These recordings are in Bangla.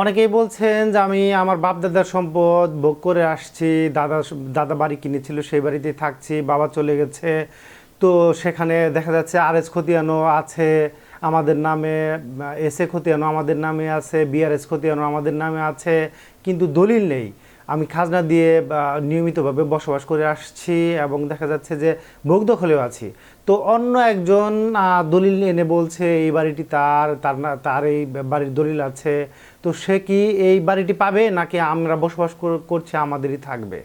অনেকেই বলছেন যে আমি আমার বাপ দাদার সম্পদ ভোগ করে আসছি, দাদা দাদা বাড়ি কিনেছিল, সেই বাড়িতেই থাকছি, বাবা চলে গেছে। তো সেখানে দেখা যাচ্ছে আর এস খতিয়ানো আছে আমাদের নামে, এস এ খতিয়ানো আমাদের নামে আছে বিআরএস খতিয়ানো আমাদের নামে আছে, কিন্তু দলিল নেই। আমি খাজনা দিয়ে নিয়মিতভাবে বসবাস করে আসছি এবং দেখা যাচ্ছে যে ভোগ দখলেও আছি। তো অন্য একজন দলিল এনে বলছে, এই বাড়িটি তার তার না, তার এই বাড়ির দলিল আছে। তো সে কি এই বাড়িটি পাবে, নাকি আমরা বসবাস করছি, আমাদেরই থাকবে?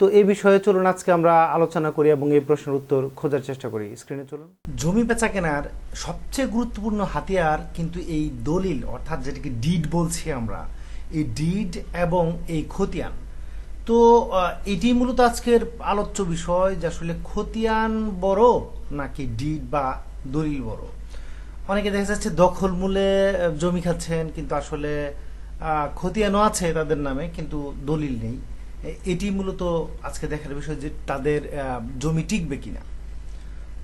তো এই বিষয়ে চলুন আজকে আমরা আলোচনা করি এবং এই প্রশ্নের উত্তর খোঁজার চেষ্টা করি। স্ক্রিনে চলুন। জমি বেচা কেনার সবচেয়ে গুরুত্বপূর্ণ হাতিয়ার কিন্তু এই দলিল, অর্থাৎ যেটাকে ডিড বলছি আমরা এই ডিড এবং এই খতিয়ান। তো এটি মূলত আজকের আলোচ্য বিষয় যে আসলে খতিয়ান বড় নাকি ডিড বা দলিল বড়? অনেকে দেখা যাচ্ছে দখল মূলে জমি খাচ্ছেন, কিন্তু আসলে খতিয়ানও আছে তাদের নামে, কিন্তু দলিল নেই। এটি মূলত আজকে দেখার বিষয় যে তাদের জমি টিকবে কিনা।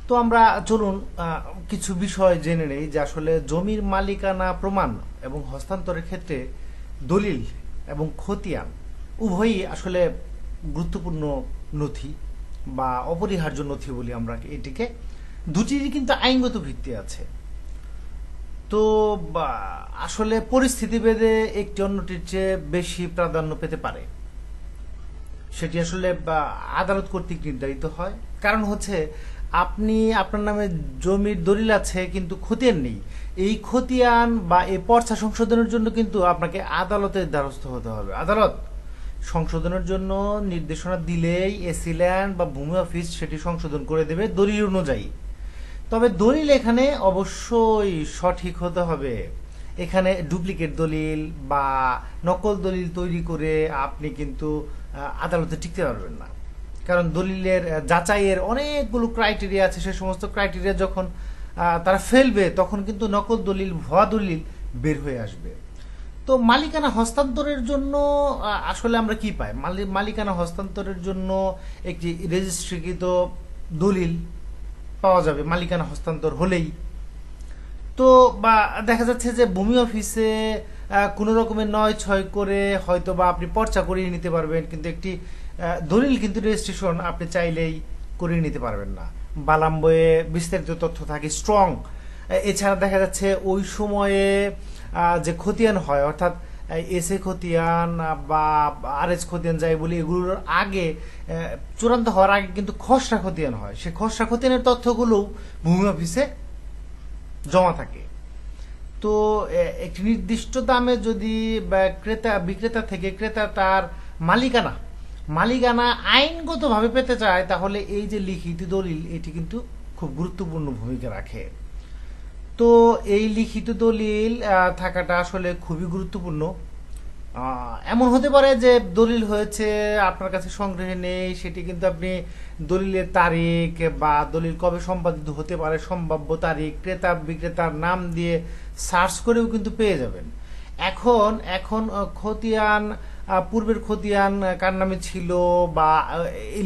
তো আমরা চলুন কিছু বিষয় জেনে নেই যে আসলে জমির মালিকানা প্রমাণ এবং হস্তান্তরের ক্ষেত্রে দলিল এবং খতিয়ান উভয়ই আসলে গুরুত্বপূর্ণ নথি বা অপরিহার্য নথি বলি আমরা এটিকে। দুটিরই কিন্তু আইনগত ভিত্তি আছে। তো আসলে পরিস্থিতি ভেদে একটি অন্যটির চেয়ে বেশি প্রাধান্য পেতে পারে। সেটি আসলে আদালত কর্তৃক নির্ধারিত হয়। কারণ হচ্ছে আপনি আপনার নামে জমির দলিল আছে, কিন্তু খতিয়ান নেই। এই খতিয়ান বা এই পর্চা সংশোধনের জন্য কিন্তু আপনাকে আদালতের দ্বারস্থ হতে হবে। আদালত, সংশোধনের জন্য নির্দেশনা দিলেই এসি ল্যান্ড বা ভূমি অফিস সেটি সংশোধন করে দেবে দলিল অনুযায়ী। তবে দলিল এখানে অবশ্যই সঠিক হতে হবে। এখানে ডুপ্লিকেট দলিল বা নকল দলিল তৈরি করে আপনি কিন্তু আদালতে টিকতে পারবেন না। কারণ দলিলের যাচাইয়ের অনেকগুলো ক্রাইটেরিয়া আছে। সে সমস্ত ক্রাইটেরিয়া যখন তারা ফেলবে, তখন কিন্তু নকল দলিল, ভুয়া দলিল বের হয়ে আসবে। তো মালিকানা হস্তান্তরের জন্য আসলে আমরা কি পাই? মালি- মালিকানা হস্তান্তরের জন্য একটি রেজিস্ট্রিকৃত দলিল পাওয়া যাবে, মালিকানা হস্তান্তর হলেই। তো, বা দেখা যাচ্ছে যে ভূমি অফিসে কোনো রকমের নয় ছয় করে হয়তো বা আপনি পর্চা করিয়ে নিতে পারবেন, কিন্তু একটি দলিল কিন্তু রেজিস্ট্রেশন আপনি চাইলেই করিয়ে নিতে পারবেন না। বালাম বইয়ে বিস্তারিত তথ্য থাকে স্ট্রং এছাড়া দেখা যাচ্ছে ওই সময়ে যে খতিয়ান হয়, অর্থাৎ এসএ খতিয়ান বা আর এস খতিয়ান যাই বলি, এগুলোর আগে চূড়ান্ত হওয়ার আগে কিন্তু খসড়া খতিয়ান হয়। সে খসড়া খতিয়ানের তথ্যগুলো ভূমি অফিসে জমা থাকে। তো একটি নির্দিষ্ট দামে যদি ক্রেতা, বিক্রেতা থেকে ক্রেতা তার মালিকানা মালিকানা আইনগতভাবে পেতে চায়, তাহলে এই যে লিখিত দলিল, এটি কিন্তু খুব গুরুত্বপূর্ণ ভূমিকা রাখে। তো এই লিখিত দলিল থাকাটা আসলে খুবই গুরুত্বপূর্ণ। এমন হতে পারে যে দলিল হয়েছে, আপনার কাছে সংগ্রহে নেই, সেটি কিন্তু আপনি দলিলের তারিখ বা দলিল কবে সম্পাদিত হতে পারে, সম্ভাব্য তারিখ, ক্রেতা বিক্রেতার নাম দিয়ে সার্চ করেও কিন্তু পেয়ে যাবেন। এখন এখন খতিয়ান পূর্বের খতিয়ান কার নামে ছিল বা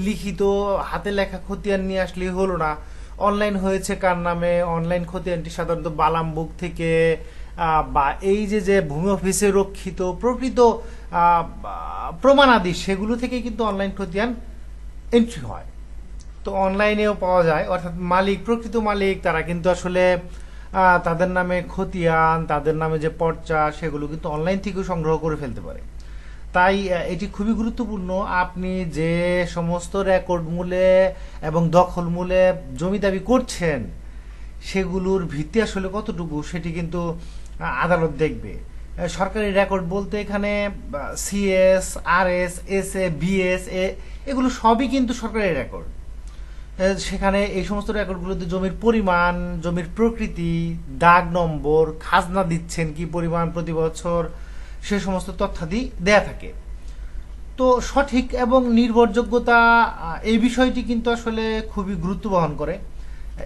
লিখিত হাতে লেখা খতিয়ান নিয়ে আসলেই হলো না। অনলাইন হয়েছে কার নামে, অনলাইন খতিয়ানটি সাধারণত বালাম বুক থেকে বা এই যে যে ভূমি অফিসে রক্ষিত প্রকৃত প্রমাণাদি, সেগুলো থেকে কিন্তু অনলাইন খতিয়ান এন্ট্রি হয়। তো অনলাইনেও পাওয়া যায়, অর্থাৎ মালিক, প্রকৃত মালিক, তারা কিন্তু আসলে তাদের নামে খতিয়ান, তাদের নামে যে পর্চা, সেগুলো কিন্তু অনলাইন থেকেও সংগ্রহ করে ফেলতে পারে। তাই এটি খুবই গুরুত্বপূর্ণ। আপনি যে সমস্ত রেকর্ড মূলে এবং দখল মূলে জমি দাবি করছেন, সেগুলোর ভিত্তি আসলে কতটুকু সেটি কিন্তু আদালত দেখবে। সরকারি রেকর্ড বলতে এখানে CS R S S A BS A এগুলো সবই কিন্তু সরকারি রেকর্ড সেখানে এই সমস্ত রেকর্ডগুলোতে জমির পরিমাণ, জমির প্রকৃতি, দাগ, নম্বর, খাজনা দিচ্ছেন কি পরিমাণ প্রতি বছর সে সমস্ত তথ্যাদি দেয়া থাকে। তো সঠিক এবং নির্ভরযোগ্যতা এই বিষয়টি কিন্তু আসলে খুবই গুরুত্ব বহন করে।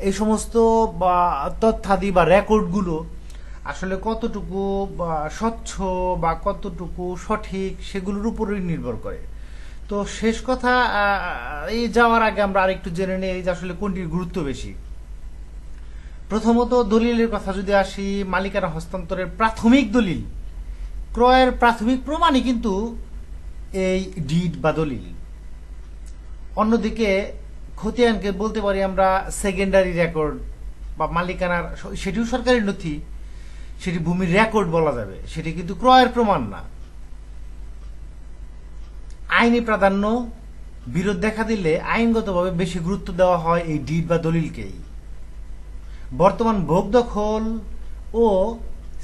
এই সমস্ত, বা, তথ্যাদি বা রেকর্ডগুলো আসলে কতটুকু স্বচ্ছ বা কতটুকু সঠিক সেগুলোর উপরেই নির্ভর করে। তো শেষ কথা এই যাওয়ার আগে আমরা আরেকটু জেনে নেই যে আসলে কোনটির গুরুত্ব বেশি। প্রথমত দলিলের কথা যদি আসি, মালিকানা হস্তান্তরের প্রাথমিক দলিল ক্রয়ের প্রাথমিক প্রমাণই কিন্তু এই ডিড বা দলিল। অন্যদিকে খতিয়ানকে বলতে পারি আমরা সেকেন্ডারি রেকর্ড বা মালিকানার সেটিও সরকারি নথি, সেটি ভূমির রেকর্ড বলা যাবে, সেটি কিন্তু ক্রয়ের প্রমাণ না। আইনি প্রাধান্য, বিরোধ দেখা দিলে আইনগতভাবে বেশি গুরুত্ব দেওয়া হয় এই ডিড বা দলিলকেই। বর্তমান ভোগ দখল ও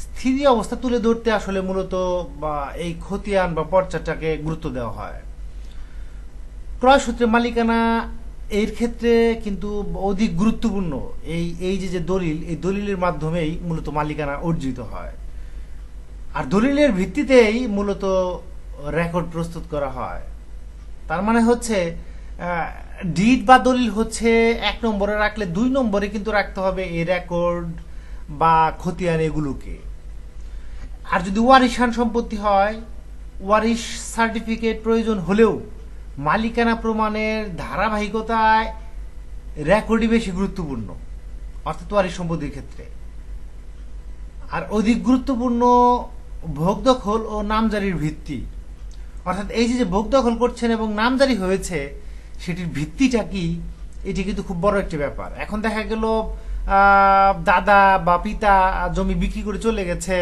স্থিতি অবস্থা তুলে ধরতে আসলে মূলত, বা এই খতিয়ান বা পর্চাটাকে গুরুত্ব দেওয়া হয়। ক্রয় সূত্রে মালিকানা এর ক্ষেত্রে কিন্তু অধিক গুরুত্বপূর্ণ। এই এই যে যে দলিল, এই দলিলের মাধ্যমেই মূলত মালিকানা অর্জিত হয়। আর দলিলের ভিত্তিতেই মূলত রেকর্ড প্রস্তুত করা হয়। তার মানে হচ্ছে ডিড বা দলিল হচ্ছে এক নম্বরে রাখলে দুই নম্বরে কিন্তু রাখতে হবে এই রেকর্ড বা খতিয়ান এগুলোকে। আর যদি ওয়ারিশান সম্পত্তি হয়, ওয়ারিশ সার্টিফিকেট প্রয়োজন হলেও মালিকানা প্রমাণের ধারাবাহিকতায় রেকর্ডই বেশি গুরুত্বপূর্ণ, অর্থাৎ ওয়ারিশ সম্পত্তির ক্ষেত্রে। আর অধিক গুরুত্বপূর্ণ ভোগ দখল ও নামজারির ভিত্তি। অর্থাৎ এই যে ভোগ দখল করছেন এবং নামজারি হয়েছে, সেটির ভিত্তিটা কি? এটি কিন্তু খুব বড় একটি ব্যাপার। এখন দেখা গেল দাদা বা পিতা জমি বিক্রি করে চলে গেছে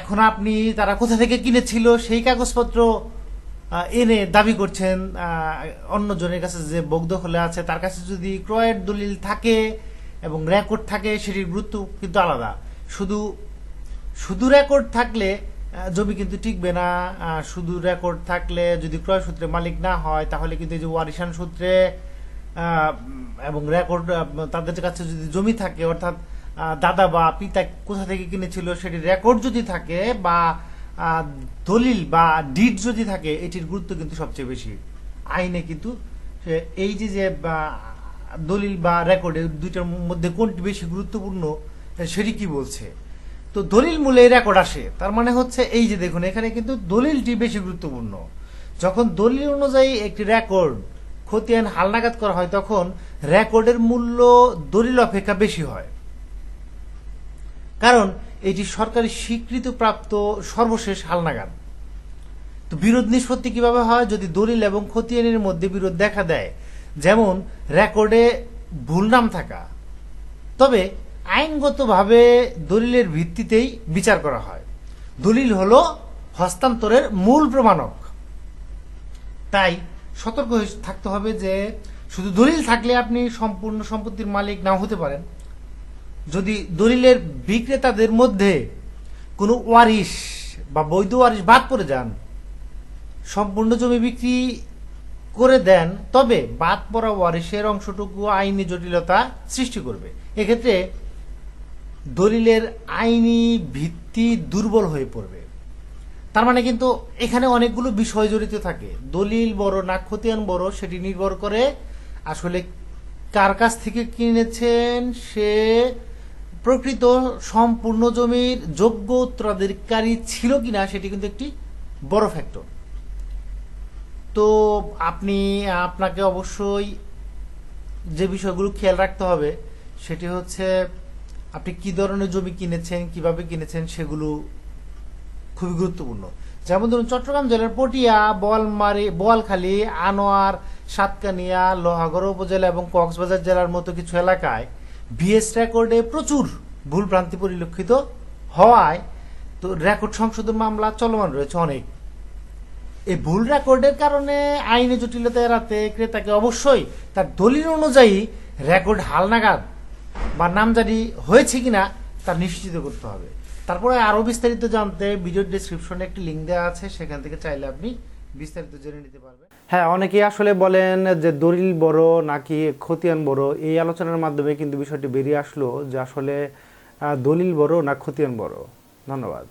এখন আপনি তারা কোথা থেকে কিনেছিল সেই কাগজপত্র এনে দাবি করছেন অন্যজনের কাছে যে ভোগ দখলে আছে, তার কাছে যদি ক্রয়ের দলিল থাকে এবং রেকর্ড থাকে, সেটির গুরুত্ব কিন্তু আলাদা। শুধু শুধু রেকর্ড থাকলে জমি কিন্তু টিকবে না। শুধু রেকর্ড থাকলে যদি ক্রয় সূত্রে মালিক না হয়, তাহলে কিন্তু এই যে ওয়ারিশান সূত্রে এবং রেকর্ড তাদের কাছে যদি জমি থাকে, অর্থাৎ দাদা বা পিতা কোথা থেকে কিনেছিল সেটি রেকর্ড যদি থাকে বা দলিল বা ডিড যদি থাকে, এটির গুরুত্ব কিন্তু সবচেয়ে বেশি। আইনে কিন্তু এই যে যে দলিল বা রেকর্ড দুইটার মধ্যে কোনটি বেশি গুরুত্বপূর্ণ, সেটি কি বলছে? তো দলিল মূলে রেকর্ড আসে। তার মানে হচ্ছে এই যে দেখুন, এখানে কিন্তু দলিলটি বেশি গুরুত্বপূর্ণ। যখন দলিল অনুযায়ী একটি রেকর্ড খতিয়ান হালনাগাদ করা হয়, তখন রেকর্ডের মূল্য দলিল অপেক্ষা বেশি হয়। কারণ এটি সরকারি স্বীকৃত প্রাপ্ত সর্বশেষ হালনাগাদ। তো বিরোধ নিষ্পত্তি কীভাবে হয়? যদি দলিল এবং খতিয়ানের মধ্যে বিরোধ দেখা দেয়, যেমন রেকর্ডে ভুল নাম থাকা, তবে আইনগতভাবে দলিলের ভিত্তিতেই বিচার করা হয়। দলিল হল হস্তান্তরের মূল প্রমাণক। তাই সতর্ক থাকতে হবে যে, শুধু দলিল থাকলে আপনি সম্পূর্ণ সম্পত্তির মালিক নাও হতে পারেন। যদি দলিলের বিক্রেতাদের মধ্যে কোনো ওয়ারিশ বা বৈধ ওয়ারিশ বাদ পড়ে যান, সম্পূর্ণ জমি বিক্রি করে দেন, তবে বাদ পড়া ওয়ারিশের অংশটুকু আইনি জটিলতা সৃষ্টি করবে। এক্ষেত্রে দলিলের আইনি ভিত্তি দুর্বল হয়ে পড়বে। তার মানে কিন্তু এখানে অনেকগুলো বিষয় জড়িত থাকে। দলিল বড় না খতিয়ান বড়, সেটি নির্ভর করে আসলে কার কাছ থেকে কিনেছেন সে প্রকৃত সম্পূর্ণ জমির যোগ্য উত্তরাধিকারী ছিল কিনা সেটি কিন্তু একটি বড় ফ্যাক্টর তো আপনি, আপনাকে অবশ্যই যে বিষয়গুলো খেয়াল রাখতে হবে সেটি হচ্ছে আপনি কি ধরনের জমি কিনেছেন, কীভাবে কিনেছেন সেগুলো খুবই গুরুত্বপূর্ণ। যেমন ধরুন চট্টগ্রাম জেলার পটিয়া, বোয়ালমারি, বোয়ালখালী, আনোয়ার, সাতকানিয়া, লোহাগড় উপজেলা এবং কক্সবাজার জেলার মতো কিছু এলাকায় বিএস রেকর্ডে প্রচুর ভুল ভ্রান্তি পরিলক্ষিত হওয়ায় তো রেকর্ড সংশোধন মামলা চলমান রয়েছে অনেক। এই ভুল রেকর্ডের কারণে আইনি জটিলতা এড়াতে ক্রেতাকে অবশ্যই তার দলিল অনুযায়ী রেকর্ড হালনাগাদ বা নামজারি হয়েছে কিনা তা নিশ্চিত করতে হবে। তারপরে আরও বিস্তারিত জানতে ভিডিওর ডিসক্রিপশনে একটি লিঙ্ক দেওয়া আছে, সেখান থেকে চাইলে আপনি বিস্তারিত জেনে নিতে পারবেন হ্যাঁ অনেকেই আসলে বলেন যে দলিল বড় নাকি খতিয়ান বড়? এই আলোচনার মাধ্যমে কিন্তু বিষয়টি বেরিয়ে আসলো যে আসলে দলিল বড় না খতিয়ান বড়? ধন্যবাদ।